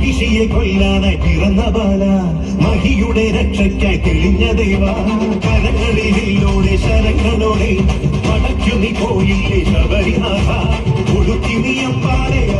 മഹിയെ കൊല്ലാനായി പിറന്ന ബാല. മഹിയുടെ രക്ഷയ്ക്കായി തെളിഞ്ഞ ദൈവ. കരങ്ങളിലൂടെ ശരങ്ങളോടെ മടക്കു നീ പോയില്ലേ ശബരിനാഥ. കൊടുത്തി അമ്പാടെ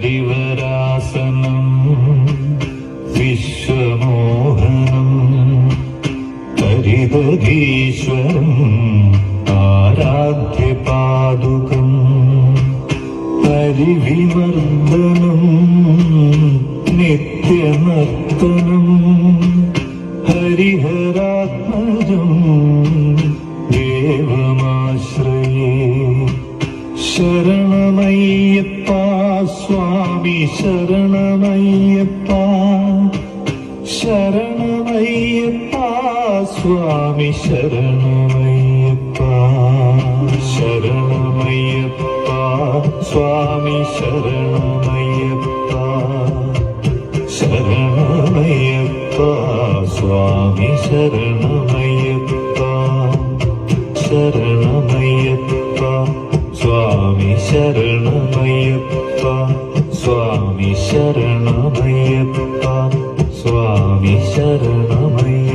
ഹരിവരാസനം വിശ്വമോഹനം ഹരിതീശ്വരം ആരാധ്യപാദുകം ഹരിവിമർദ്ദനം നിത്യനർത്തനം ഹരിഹരാത്മജം ദേവമാശ്രയേ ശരണമയ്യപ്പ സ്വാമി ശരണമയ്യപ്പ. ശരണമയ്യപ്പ സ്വാമി ശരണമയ്യപ്പ. ശരണമയ്യപ്പ സ്വാമി ശരണമയ്യപ്പ. ശരണമയ്യപ്പ സ്വാമി ശരണമയ്യപ്പ. ശരണമയ്യപ്പ സ്വാമി ശരണമയ്യപ്പ. സ്വാമി ശരണമയ്യപ്പ സ്വാമി ശരണമയ്യ